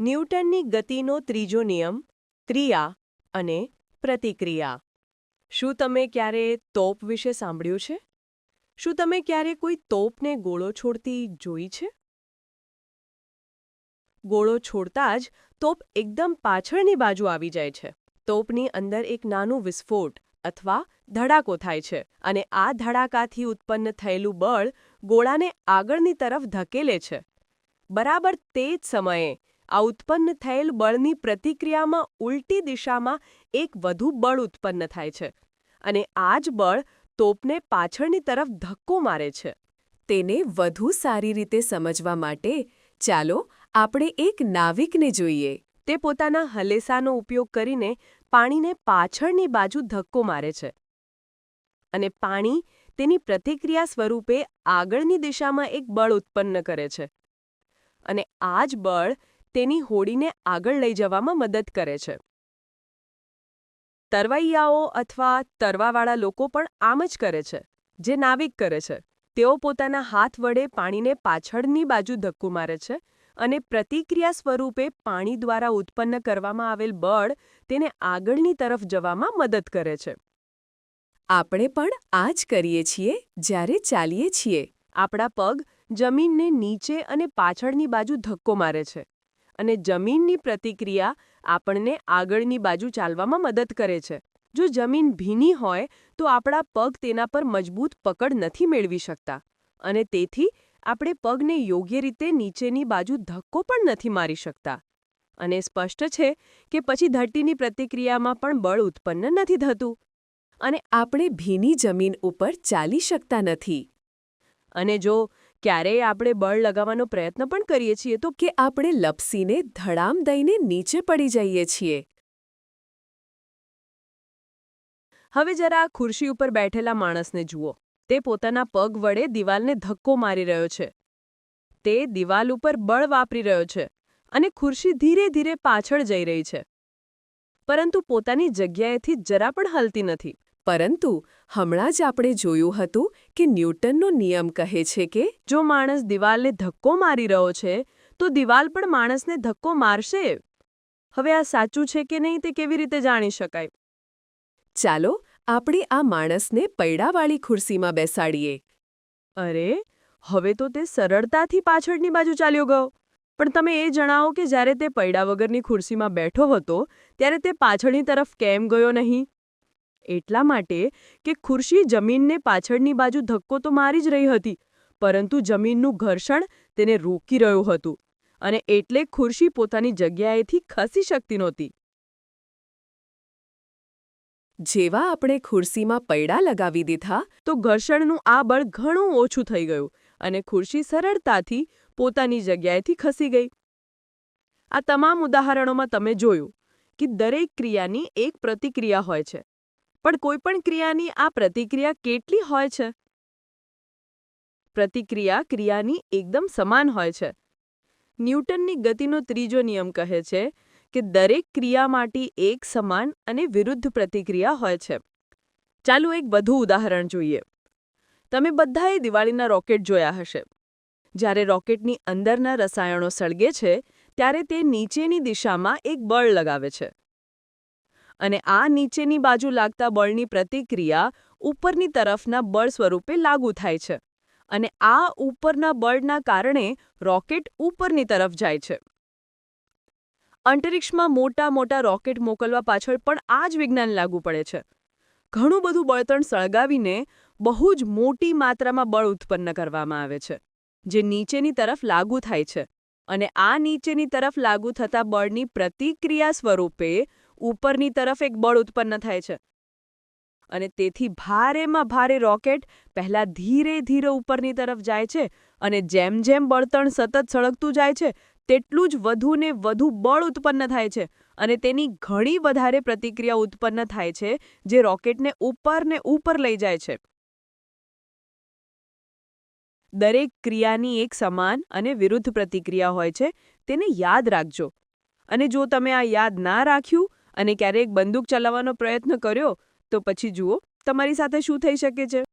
ન્યૂટનની ગતિનો ત્રીજો નિયમ, ક્રિયા અને પ્રતિક્રિયા. શું તમે ક્યારે તોપ વિશે સાંભળ્યું છે? શું તમે ક્યારે કોઈ તોપને ગોળો છોડતી જોઈ છે? ગોળો છોડતા જ તોપ એકદમ પાછળની બાજુ આવી જાય છે. તોપની અંદર એક નાનું વિસ્ફોટ અથવા ધડાકો થાય છે અને આ ધડાકાથી ઉત્પન્ન થયેલું બળ ગોળાને આગળની તરફ ધકેલે છે. બરાબર તે જ સમયે આ ઉત્પન્ન થયેલ બળની પ્રતિક્રિયામાં ઉલટી દિશામાં એક વધુ બળ ઉત્પન્ન થાય છે અને આ જ બળ તોપને પાછળની તરફ ધક્કો મારે છે. તેને વધુ સારી રીતે સમજવા માટે ચાલો આપણે એક નાવિકને જોઈએ. તે પોતાના હલેસાનો ઉપયોગ કરીને પાણીને પાછળની બાજુ ધક્કો મારે છે અને પાણી તેની પ્રતિક્રિયા સ્વરૂપે આગળની દિશામાં એક બળ ઉત્પન્ન કરે છે અને આ જ બળ તેની હોડીને આગળ લઈ જવામાં મદદ કરે છે. તરવૈયાઓ અથવા તરવાવાળા લોકો પણ આમ જ કરે છે, જે નાવિક કરે છે. તેઓ પોતાના હાથ વડે પાણીને પાછળની બાજુ ધક્કો મારે છે અને પ્રતિક્રિયા સ્વરૂપે પાણી દ્વારા ઉત્પન્ન કરવામાં આવેલ બળ તેને આગળની તરફ જવામાં મદદ કરે છે. આપણે પણ આ જ કરીએ છીએ, જ્યારે ચાલીએ છીએ. આપણા પગ જમીનને નીચે અને પાછળની બાજુ ધક્કો મારે છે. અને જમીનની પ્રતિક્રિયા આપણને આગળની બાજુ ચાલવામાં મદદ કરે છે. જો જમીન ભીની હોય, તો આપણા પગ તેના પર મજબૂત પકડ નથી મેળવી શકતા. અને તેથી, આપણે પગને યોગ્ય રીતે નીચેની બાજુ ધક્કો પણ નથી મારી શકતા. અને સ્પષ્ટ છે કે પછી ધરતીની પ્રતિક્રિયામાં પણ બળ ઉત્પન્ન નથી થતું. અને આપણે ભીની જમીન ઉપર ચાલી શકતા નથી. અને જો ક્યારેય આપણે બળ લગાવવાનો પ્રયત્ન પણ કરીએ છીએ તો કે આપણે લપસીને, ધડામ દઈને નીચે પડી જઈએ છીએ. હવે જરા આ ખુરશી ઉપર બેઠેલા માણસને જુઓ. તે પોતાના પગ વડે દિવાલને ધક્કો મારી રહ્યો છે. તે દિવાલ ઉપર બળ વાપરી રહ્યો છે અને ખુરશી ધીરે ધીરે પાછળ જઈ રહી છે. પરંતુ પોતાની જગ્યાએથી જરા પણ હલતી નથી. પરંતુ હમણાં જ આપણે જોયું હતું કે ન્યૂટનનો નિયમ કહે છે કે જો માણસ દિવાલને ધક્કો મારી રહ્યો છે, તો દિવાલ પણ માણસને ધક્કો મારશે. હવે આ સાચું છે કે નહીં તે કેવી રીતે જાણી શકાય? ચાલો આપણે આ માણસને પૈડાવાળી ખુરશીમાં બેસાડીએ. અરે, હવે તો તે સરળતાથી પાછળની બાજુ ચાલ્યો ગયો. પણ તમે એ જણાવો કે જ્યારે તે પૈડા વગરની ખુરશીમાં બેઠો હતો, ત્યારે તે પાછળની તરફ કેમ ગયો નહીં? એટલા માટે કે ખુરશી જમીનને પાછળની બાજુ ધક્કો તો મારી જ રહી હતી, પરંતુ જમીનનું ઘર્ષણ તેને રોકી રહ્યું હતું અને એટલે ખુરશી પોતાની જગ્યાએથી ખસી શકતી નહોતી. જેવા આપણે ખુરશીમાં પૈડા લગાવી દીધા, તો ઘર્ષણનું આ બળ ઘણું ઓછું થઈ ગયું અને ખુરશી સરળતાથી પોતાની જગ્યાએથી ખસી ગઈ. આ તમામ ઉદાહરણોમાં તમે જોયું કે દરેક ક્રિયાની એક પ્રતિક્રિયા હોય છે. પણ કોઈપણ ક્રિયાની આ પ્રતિક્રિયા કેટલી હોય છે? પ્રતિક્રિયા ક્રિયાની એકદમ સમાન હોય છે. ન્યૂટનની ગતિનો ત્રીજો નિયમ કહે છે કે દરેક ક્રિયા માટે એક સમાન અને વિરુદ્ધ પ્રતિક્રિયા હોય છે. ચાલો એક વધુ ઉદાહરણ જોઈએ. તમે બધાએ દિવાળીના રોકેટ જોયા હશે. જ્યારે રોકેટની અંદરના રસાયણો સળગે છે, ત્યારે તે નીચેની દિશામાં એક બળ લગાવે છે. અને આ નીચેની બાજુ લાગતા બળની પ્રતિક્રિયા ઉપરની તરફના બળ સ્વરૂપે લાગુ થાય છે. અને આ ઉપરના બળના કારણે રોકેટ ઉપરની તરફ જાય છે. અંતરિક્ષમાં મોટા મોટા રોકેટ મોકલવા પાછળ પણ આ જ વિજ્ઞાન લાગુ પડે છે. ઘણું બધું બળતણ સળગાવીને બહુ જ મોટી માત્રામાં બળ ઉત્પન્ન કરવામાં આવે છે, જે નીચેની તરફ લાગુ થાય છે. અને આ નીચેની તરફ લાગુ થતા બળની પ્રતિક્રિયા સ્વરૂપે ઉપરની તરફ એક બળ ઉત્પન્ન થાય છે. અને તેથી ભારેમાં ભારે રોકેટ પહેલાં ધીરે ધીરે ઉપરની તરફ જાય છે અને જેમ જેમ બળતણ સતત સળગતું જાય છે, તેટલું જ વધુ ને વધુ બળ ઉત્પન્ન થાય છે અને તેની ઘણી વધારે પ્રતિક્રિયા ઉત્પન્ન થાય છે, જે રોકેટને ઉપર ને ઉપર લઈ જાય છે. દરેક ક્રિયાની એક સમાન અને વિરુદ્ધ પ્રતિક્રિયા હોય છે, તેને યાદ રાખજો. અને જો તમે આ યાદ ના રાખ્યું અને ક્યારેક બંદૂક ચલાવવાનો પ્રયત્ન કર્યો, તો પછી જુઓ, તમારી સાથે શું થઈ શકે છે.